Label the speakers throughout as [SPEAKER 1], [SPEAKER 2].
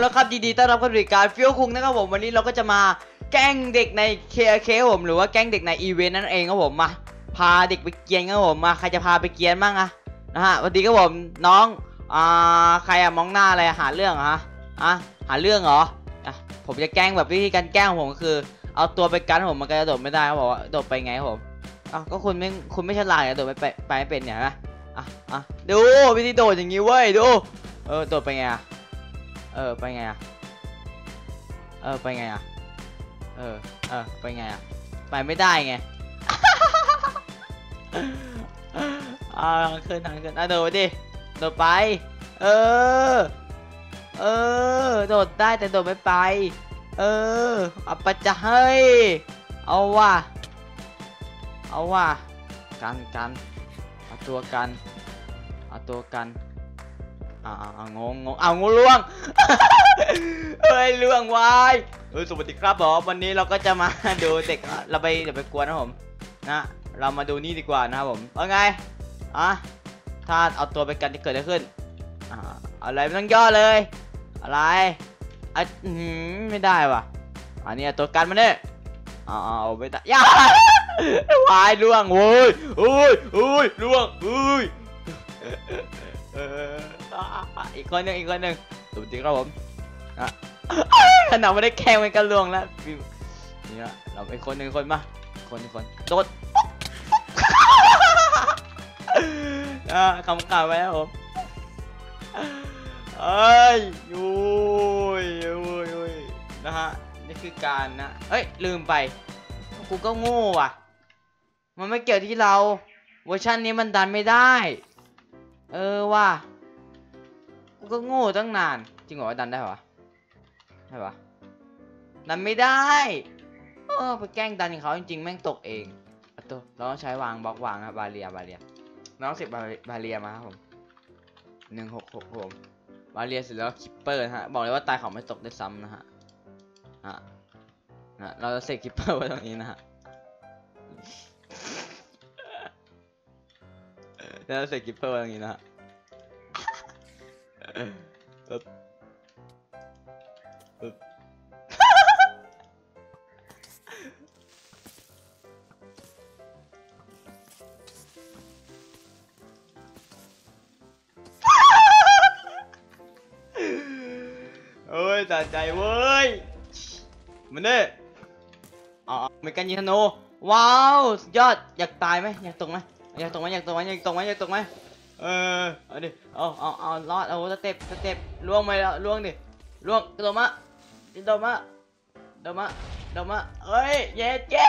[SPEAKER 1] แล้วครับดีๆต้อนรับเข้าสู่รายการฟิวคุงนะครับผมวันนี้เราก็จะมาแกล้งเด็กในเคเคผมหรือว่าแกล้งเด็กในอีเวนต์นั่นเองครับผมมาพาเด็กไปเกียนครับผมมาใครจะพาไปเกียนบ้างอะนะฮะวัสดีครับผมน้องอ่าใครอะมองหน้าอะไรหาเรื่องอฮะอะหาเรื่องเหรออะผมจะแกล้งแบบวิธีการแกล้งของผมก็คือ เอาตัวไปกันผมมันก็จะโดดไม่ได้เขาบอกว่าโดดไปไงผมอ้าวก็คุณไม่คุณไม่ฉลาดอะโดดไปไปไม่เป็นเนี่ยนะอะอะดูวิธีโดดอย่างงี้เว้ยดูเออโดดไปไงอะ เออ ไปไงอะ เออ ไปไงอะ เออ เออ ไปไงอะ ไปไม่ได้ไงอ่าขึ้นทางขึ้นอะโดดไปดิ โดดไป เออ เออ โดดได้แต่โดดไม่ไป เออ เอาไปจะเฮ้ย เอาว่ะ เอาว่ะ กันกัน เอาตัวกัน เอาตัวกัน อ่าอ่างงงงเอางูล่วงเฮ้ยล่วงวายเออสวัสดีครับผมวันนี้เราก็จะมาดูเด็กเราไปเดี๋ยวไปกวนนะผมนะเรามาดูนี่ดีกว่านะครับผมว่าไงอะถ้าเอาตัวไปกันจะเกิดอะไรขึ้นอ่าอะไรไม่ต้องย่อเลย อะไรอะไม่ได้ว่ะอันนี้ตัวกันมาเนี่ยเอาเอาเอาไม่ได้ย่าวายล่วงโว้ยโอ้ยโอ้ยล่วงโอ้ย เอออะอะอีกคนหนึ่งอีกคนหนึ่งสวัสดีครับผมอะขนาดไม่ได้แข่งมันก็ล่วงแล้วฟิวเนี่ยเราไปคนหนึ่งคนมาคนหนึ่งคนโดดอ่าคำกล่าวไว้ครับผมเอ้ยโอ้ยโอ้ยโอ้ยนะฮะนี่คือการนะเอ้ยลืมไปกูก็โง่ว่ะ มันไม่เกี่ยวที่เราเวอร์ชันนี้มันดันไม่ได้ เออว่ะกูก็โง่ตั้งนาน จริงเหรอว่ดันได้ปะได้ปะดันไม่ได้เออไปแกล้งดันเขาจริงๆแม่งตกเองเอาตัวเราต้องใช้วางบล็อกวางครับบาเรียบาเรียน้องสิบบาเรียมาครับผมหนึ่งหกหกผมบาเรียเสร็จแล้วคิปเปอร์นะฮะบอกเลยว่าตายเขาไม่ตกได้ซ้ำนะฮะอะนะเราจะเสกคิปเปอร์ไว้ตรงนี้นะฮะ เราจะเสกคิปเปอร์ไว้ตรงนี้นะฮะปึ๊บปึ๊บโอ้ยตัดใจเว้ย มันเด้อ๋อมีการยิงธนู ว้าว สุดยอด อยากตายไหม อยากตกไหม อยากตรงไหมอยากตรงไหมอยากตรงไหมอยากตรงไหมเออเอาดิเอาเอาเอาลอดเอาสเต็ปสเต็ปล่วงไปแล้วล่วงดิล่วงกระโดมะโดดมะโดดมะโดดมะเฮ้ยเย็ดเย้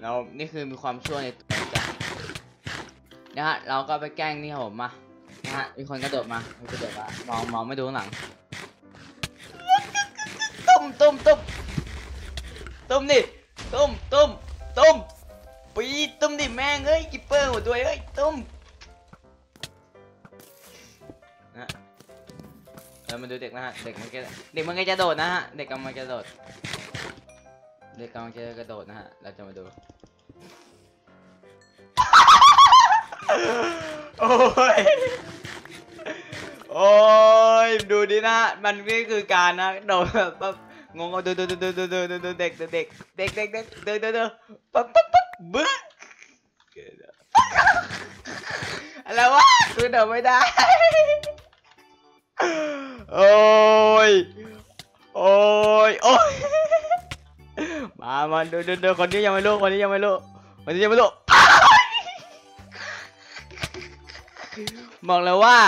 [SPEAKER 1] เรานี่คือมีความชั่วในตัวจ้ะนะฮะเราก็ไปแกล้งนี่ครับผมมานะฮะมีคนกระโดดมากระโดดมามองมองไม่ดูข้างหลัง ตุ้มตุ้มตุ้มตุ้มตุ้มตุ้มตุ้มปีตุ้มดิแม่งเอ้ยกิปเปอร์หัวด้วยเอ้ยตุ้มนะเรามาดูเด็กนะฮะเด็กมันก็เด็กมันก็จะโดดนะฮะเด็กกำลังจะโดดเด็กกำลังจะกระโดดนะฮะเราจะมาดูโอ้ยโอ้ยดูดินะมันนี่คือการนะโดดแบบ งงเอาเดินเดินเดินเดินเดินเดินเดินเด็กเด็กเด็กเด็กเด็กเด็กเดินเดินเดินปั๊บปั๊บปั๊บบึ้งอะไรวะคือเดินไม่ได้โอ้ยโอ้ยโอ้ยมามาเดินเดินเดินคนนี้ยังไม่รู้คนนี้ยังไม่รู้คนนี้ยังไม่รู้บอกเลยว่า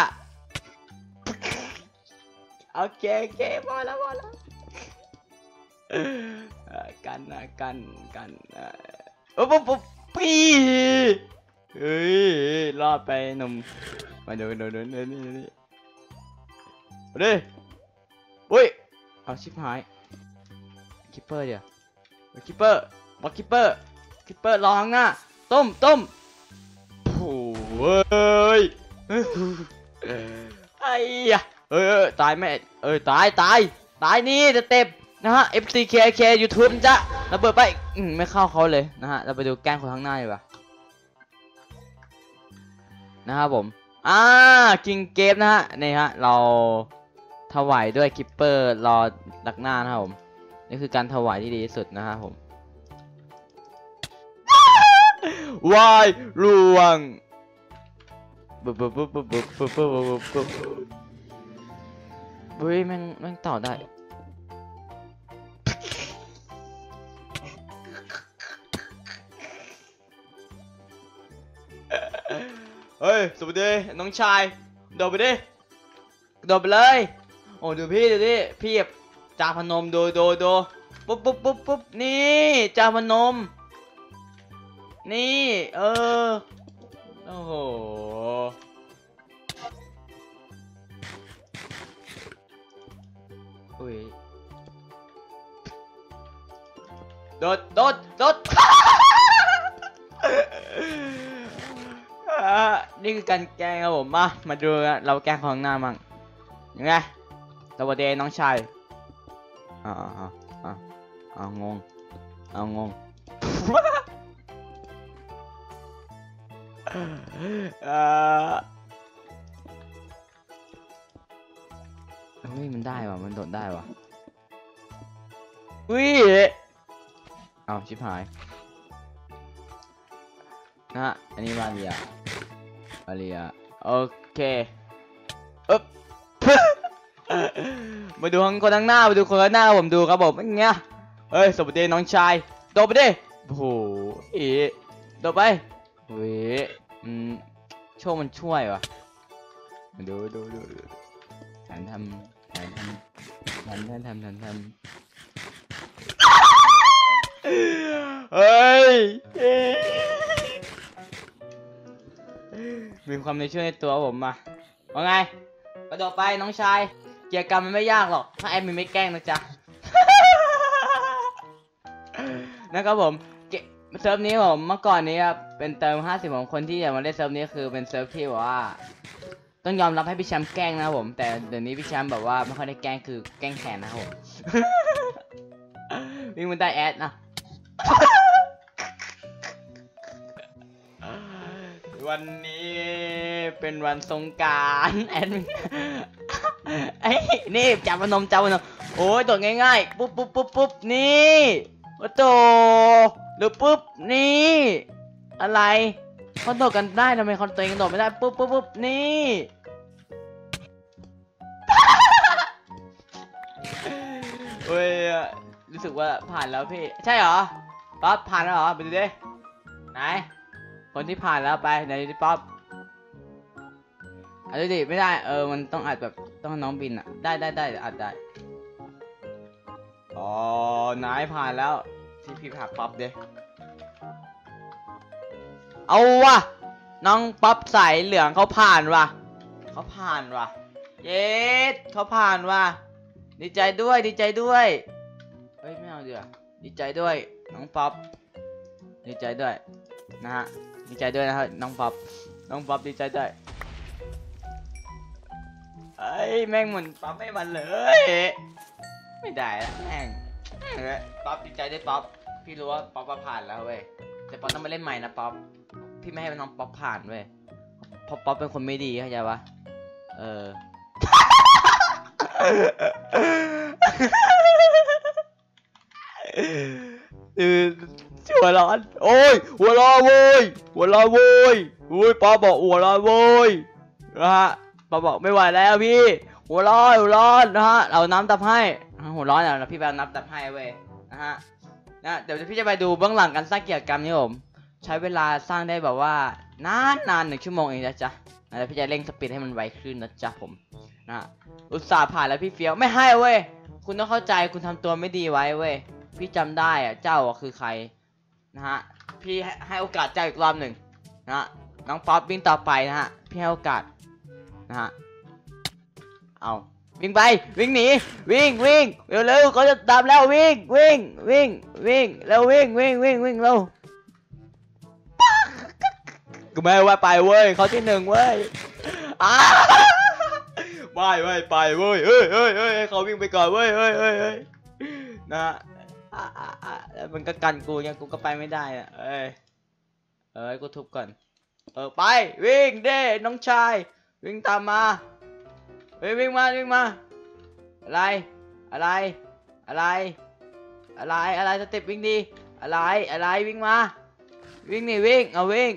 [SPEAKER 1] โอเคโอเคพอแล้วพอแล้ว กันนะกันกันโอ้ปุ๊บปุ๊บปีเฮ้ยรอดไปหนุ่มมาดูดูดูดูนี่นี่เดิอุ้ยเอาชิบหายคิปเปอร์เดี๋ยวคิปเปอร์บอกคิปเปอร์คิปเปอร์รอข้างหน้าต้มต้มโอ้ยไอ้ยเออตายแม่เออตายตายตายนี่สเต็ป นะฮะ FCKK YouTube จ้ะระเบิดไปอืไม่เข้าเขาเลยนะฮะ เราไปดูแกล้งคนข้างหน้าดีกว่านะครับผม อ่ากิงเกฟนะฮะ นี่ฮะ เราถวายด้วยคิปเปอร์รอดักหน้านะครับผม นี่คือการถวายที่ดีที่สุดนะครับผมวายรวงปุ๊บปุ๊บปุ๊บปุ๊บปุ๊บปุ๊บปุ๊บปุ๊บปุ๊บเฮ้ยแม่งแม่งต่อได้ เฮ้ยสวัสดีน้องชายโดดไปดิโดดไปเลยโอ้ดูพี่ดูดิพี่แบบจาพนมดูดูดูปุ๊บปุ๊บปุ๊บปุ๊บนี่จ่าพนม นี่เออโอ้โหอุ้ยโดดโดดโดด นี่คือการแกล้งครับผมมามาดูเราแกล้งของหน้ามั่งยังไงสวัสดีน้องชายอ่าอ่าอ่าอ่าเอางงเอางงเอ่อเฮ้ยมันได้ว่ะมันโดดได้ว่ะอุ้ยเอาชิบหายนะฮะอันนี้มาเรีย มาเรียโอเคอึ๊บมาดูข้างคนข้างหน้ามาดูคนข้างหน้าผมดูครับผมเป็นไงเฮ้ยสวัสดีน้องชายโดดไปดิโอ้โหอีโดดไปเว้ยอืมโชคมันช่วยวะมาดูดูดูดูแทนทำแทนทำแทนแทนทำแทนทำเฮ้ย มีความในช่วยในตัวผมมาว่าไงกระโดดไปน้องชาย เกียร์กรรมมันไม่ยากหรอก ถ้าแอดมินไม่แกล้งนะจ๊ะ นะครับผมเซิร์ฟนี้ผมเมื่อก่อนนี้ครับเป็นเติม 50ของคนที่อยากมาเล่นเซิร์ฟนี้คือเป็นเซิร์ฟที่แบบว่า ต้องยอมรับให้พี่แชมป์แกล้งนะผม แต่เดี๋ยวนี้พี่แชมป์แบบว่าไม่ค่อยได้แกล้งคือแกล้งแขนนะผมวิ่งมันได้แอดนะ วันนี้เป็นวันสงการแอดมินไอ้นี่จับพนมจับพนมโอ้ยโดดง่ายๆปุ๊บปุ๊บปุ๊บปุ๊บนี่โอ้โตหรือปุ๊บนี่ อะไรเขาโดดกันได้ทำไมคนตัวเองโดดไม่ได้ปุ๊บปุ๊บปุ๊บนี่เฮ้ยรู้สึกว่าผ่านแล้วพี่ ใช่เหรอป๊อปผ่านแล้วเหรอไปดูดิไหน คนที่ผ่านแล้วไปไหนดิป๊อปอัดดูดิไม่ได้เออมันต้องอัดแบบต้องให้น้องบินอะ ได้ได้ได้เดี๋ยวอัดได้อ๋อนายผ่านแล้วที่พี่ผ่านป๊อปเด้เอาวะน้องป๊อปใสเหลืองเขาผ่านว่ะเขาผ่านว่ะเย็ดเขาผ่านว่ะดีใจด้วยดีใจด้วยเฮ้ยไม่เอาเดี๋ยวาดีใจด้วยน้องป๊อปดีใจด้วยนะฮะ ดีใจด้วยนะครับน้องป๊อปน้องป๊อปดีใจด้วยเอ้ยแม่งเหมือนป๊อปไม่มันเลย ไม่ได้ละแม่งป๊อปดีใจด้วยป๊อปพี่รู้ว่าป๊อปผ่านแล้วเว้ยแต่ป๊อปต้องมาเล่นใหม่นะป๊อปพี่ไม่ให้น้องป๊อปผ่านเว้ยเพราะป๊อปเป็นคนไม่ดีเข้าใจปะเออเออ หัวร้อน โอ้ย หัวร้อนโว้ย หัวร้อนโว้ยโอ้ยป้าบอกหัวร้อนโว้ยนะฮะป้าบอกไม่ไหวแล้วพี่ หัวร้อนหัวร้อนนะฮะเอาน้ำตับให้ หัวร้อนอะพี่แปลน้ำตับให้เว้ย นะฮะ นะเดี๋ยวพี่จะไปดูเบื้องหลังการสร้างเกียรติกรรมนี่ผม ใช้เวลาสร้างได้แบบว่านานนานหนึ่งชั่วโมงเองนะจ๊ะนะเดี๋ยวพี่จะเร่งสปีดให้มันไวขึ้นนะจ๊ะผมนะฮะอุตส่าห์ผ่านแล้วพี่เฟี้ยวไม่ให้เว้ย คุณต้องเข้าใจคุณทำตัวไม่ดีไว้เว้ย พี่จำได้อะเจ้าคือใคร นะฮะพี่ให้โอกาสเจ้าอีกรอบหนึ่งนะฮะน้องป๊อปวิ่งต่อไปนะฮะพี่ให้โอกาสนะฮะเอาวิ่งไปวิ่งหนีวิ่งวิ่งเร็วเร็วเขาจะตามแล้ววิ่งวิ่งวิ่งวิ่งเร็ววิ่งวิ่งวิ่งวิ่งเร็วกูไม่ว่าไปเว้ยเขาที่หนึ่งเว้ยอ้าไม่เว้ยไปเว้ยเฮ้ยเฮ้ยเฮ้ยเขาวิ่งไปก่อนเว้ยเฮ้ยเฮ้ยนะ อะอะอะแล้วมันก็กันกูไงกูก็ไปไม่ได้อะเอ้ยเอ้ยกูทุบก่อน เออไปวิ่งเด้น้องชาย วิ่งตามมาเฮ้ยวิ่งมาวิ่งมา อะไร อะไร อะไร อะไรอะไรสเต็ปวิ่งดี อะไรอะไรวิ่งมา วิ่งนี่วิ่งเอาวิ่ง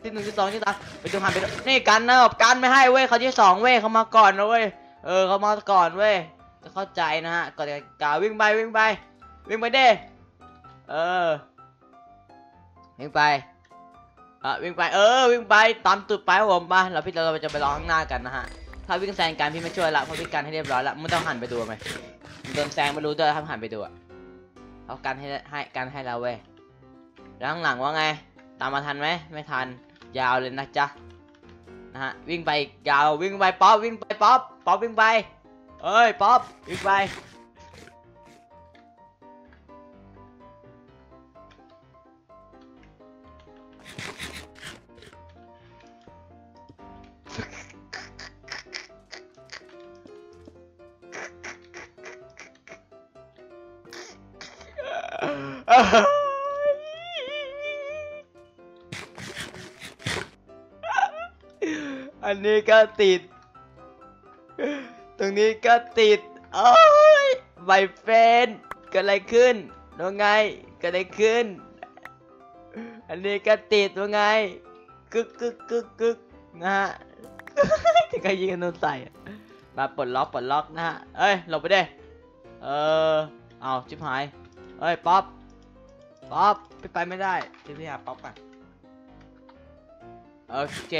[SPEAKER 1] ที่หนึ่งที่สองที่สามไปดูหันไปนี่กันนะแบบกันไม่ให้เว้ยเขาที่สองเว้ยเขามาก่อนนะเว้ยเออเขามาก่อนเว้ย จะเข้าใจนะฮะก่อนจะกาวิ่งไปวิ่งไป วิ่งไปเด้เออ วิ่งไปอะวิ่งไปเออ วิ่งไปตามตุดไปผมมาเราพี่เราจะไปรอข้างหน้ากันนะฮะถ้าวิ่งแซงกันพี่ไม่ช่วยละเพราะพี่กันให้เรียบร้อยละไม่ต้องหันไปดูไหมมันโดนแซงไม่รู้ด้วยถ้าหันไปดูอะเอากันให้ให้กันให้เราเว้ยแล้วข้างหลังว่าไง ตามมาทันไหมไม่ทันยาวเลยนะจ๊ะนะฮะวิ่งไปยาววิ่งไปป๊อปวิ่งไปป๊อปป๊อปวิ่งไป เอ้ย ป๊อปวิ่งไป อันนี้ก็ติด รงนี้ก็ติดโอ้ยไมเฟนเกิดอะไรขึ้นว่าไงเกิดอะไรขึ้น อันนี้ก็ติดว่าไงกึกกึกกึกกึกนะฮะถึงก็ยิงกันโดนใส่มาปลดล็อกปลดล็อกนะฮะเอ้ยหลบไปเด้เออเอาชิบหายเอ้ยป๊อปป๊อปไปไปไม่ได้ที่พี่หาป๊อปก่อนโอเค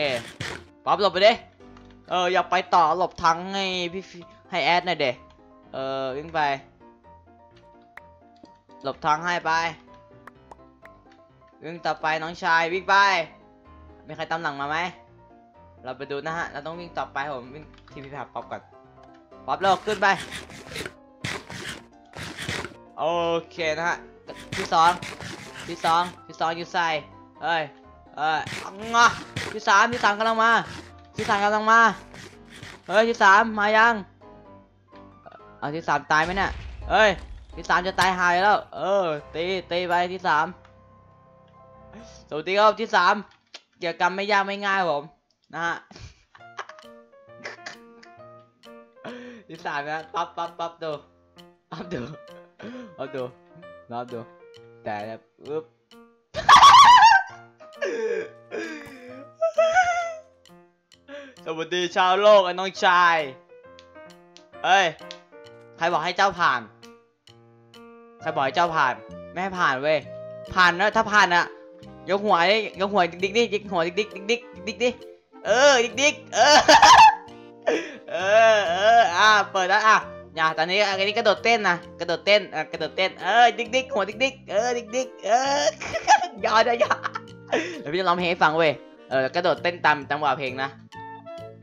[SPEAKER 1] ป๊อปหลบไปเดิ เอออยากไปต่อหลบทางให้พี่ให้แอดหน่อยเดะเออวิ่งไป หลบทางให้ไป วิ่งต่อไปน้องชายวิ่งไป มีใครตามหลังมาไหม เราไปดูนะฮะ เราต้องวิ่งต่อไปผมวิ่งที่พี่หาป๊อปก่อน ป๊อปเร็วขึ้นไป โอเคนะฮะ ที่สองที่สองที่สองอยู่ใส่เอ้ย เอ้ยงะที่สามที่สามกำลังมา ที่สามกำลังมา เฮ้ยที่สามมายัง เอาที่สามตายไหมเนี่ย เฮ้ยที่สามจะตายหายแล้ว เออ ตีตีไปที่สามสวัสดีครับที่สามเกี่ยวกรรมไม่ยากไม่ง่ายผม นะฮะที่สามนะปั๊บปั๊บปั๊บดูปั๊บดูปั๊บดูปั๊บดูแต่แบ วัสดีชาวโลกไอ้น้องชายเอ้ย ใครบอกให้เจ้าผ่าน ใครบอกให้เจ้าผ่าน ไม่ให้ผ่านเว้ย ผ่านนะถ้าผ่านอะยกหัวดิยกหัวดิ๊กดิกดิยกหัวดิ๊กดิ๊กดิ๊กดิ๊กดิกดิเออดิ๊กดิ๊กเออ เออเอออะเปิดแล้วอะอย่าตอนนี้อันนี้กระโดดเต้นนะ กระโดดเต้นอะกระโดดเต้น เออดิ๊กดิ๊กหัวดิ๊กดิ๊กเออดิ๊กดิ๊กเออยอดยอดเดี๋ยวพี่จะร้องเพลงให้ฟังเว้ย เออกระโดดเต้นตามจังหวะเพลงนะ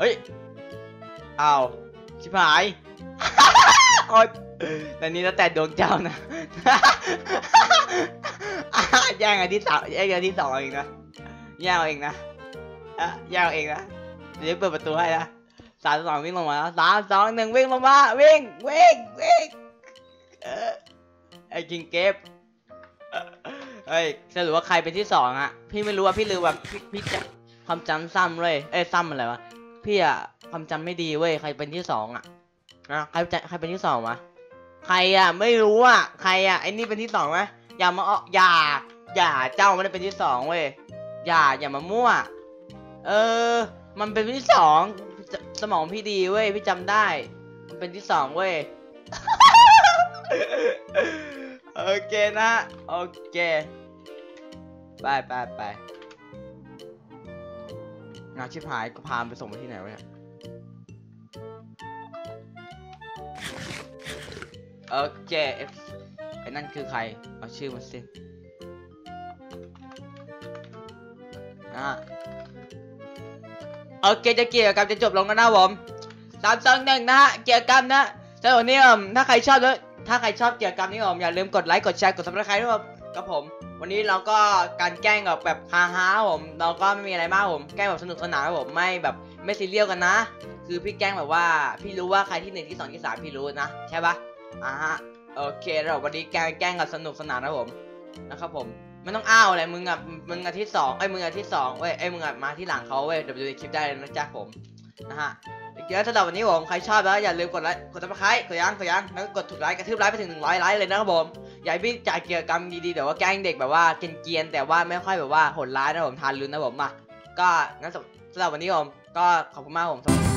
[SPEAKER 1] เฮ้ยอ้าวชิบหายโอ๊ยตอนนี้แล้วแต่ดวงเจ้านะอะแย่งอันที่สามแย่งอันที่สองเองนะแย่งเอาเองนะอะแย่งเอาเองนะเดี๋ยวเปิดประตูให้นะสามสองวิ่งลงมาแล้วสามสองหนึ่งวิ่งลงมาวิ่งวิ่งวิ่งเออไอ้กิงเก็บเออเฮ้ยสรุปว่าใครเป็นที่สองอะพี่ไม่รู้ว่าพี่ลืมว่าพี่พี่จะความจำซ้ำเลยเอ้ยซ้ำอะไรวะ พี่อะความจำไม่ดีเว้ยใครเป็นที่สองอะนะใครจะใครเป็นที่สองวะใครอะไม่รู้อะใครอะไอ้นี่เป็นที่สองไหมอย่ามาเอาอย่า อย่าเจ้ามันได้เป็นที่สองเว้ยอย่าอย่ามามั่ว เออ มันเป็นที่สองสสมองพี่ดีเว้ยพี่จำได้ มันเป็นที่สองเว้ยโอเคนะโอเคไปไปไป งานชิบหายก็พามไปส่งไปที่ไหนวะเนี่ยโอเคเอฟไอ้นั่นคือใคร เอาชื่อมาสิอะโอเคจะเกี่ยวกับจะจบลงแล้วนะผมสามสองหนึ่งนะฮะ เกี่ยวกับนะสำหรับนนี้ผมถ้าใครชอบแล้วถ้าใครชอบเกี่ยวกับนี้ผมอย่าลืมกดไลค์ กดแชร์ กดซับสไครต์ด้วยครับกับผม วันนี้เราก็การแกล้งกับแบบฮาฮาๆผม เราก็ไม่มีอะไรมากผมแกล้งแบบสนุกสนานครับผมไม่แบบไม่ซีเรียสกันนะ คือพี่แกล้งแบบว่า พี่รู้ว่าใครที่หนึ่งที่สองที่สามพี่รู้นะใช่ปะอ่าฮะโอเคแล้ววันนี้แกล้งแกล้งกันสนุกสนานนะผมนะครับผมไม่ต้องอ้าวอะไรมึงอะมึงอะที่สองไอ้มึงอะที่สองเว้ยไอ้มึงอะมาที่หลังเขาเว้ยเดี๋ยวดูในคลิปได้เลยนะจ๊ะผมนะฮะ เดี๋ยวสำหรับวันนี้ผมใครชอบแล้วอย่าลืมกดไลค์กดซับสไครกดยังกดยังแล้วก็กดถูกไลค์กระทืบไลค์ไปถึง100ไลค์เลยนะครับผมอย่าพี่จ่ายเกี่ยวกับกรรมดีๆเดี๋ยวว่าแกล้งเด็กแบบว่าเกรียนๆแต่ว่าไม่ค่อยแบบว่าโหดร้ายนะผมทานลุ้นนะผมอะก็งั้นสำสำหรับวันนี้ผมก็ขอบคุณมากผมสำหรับ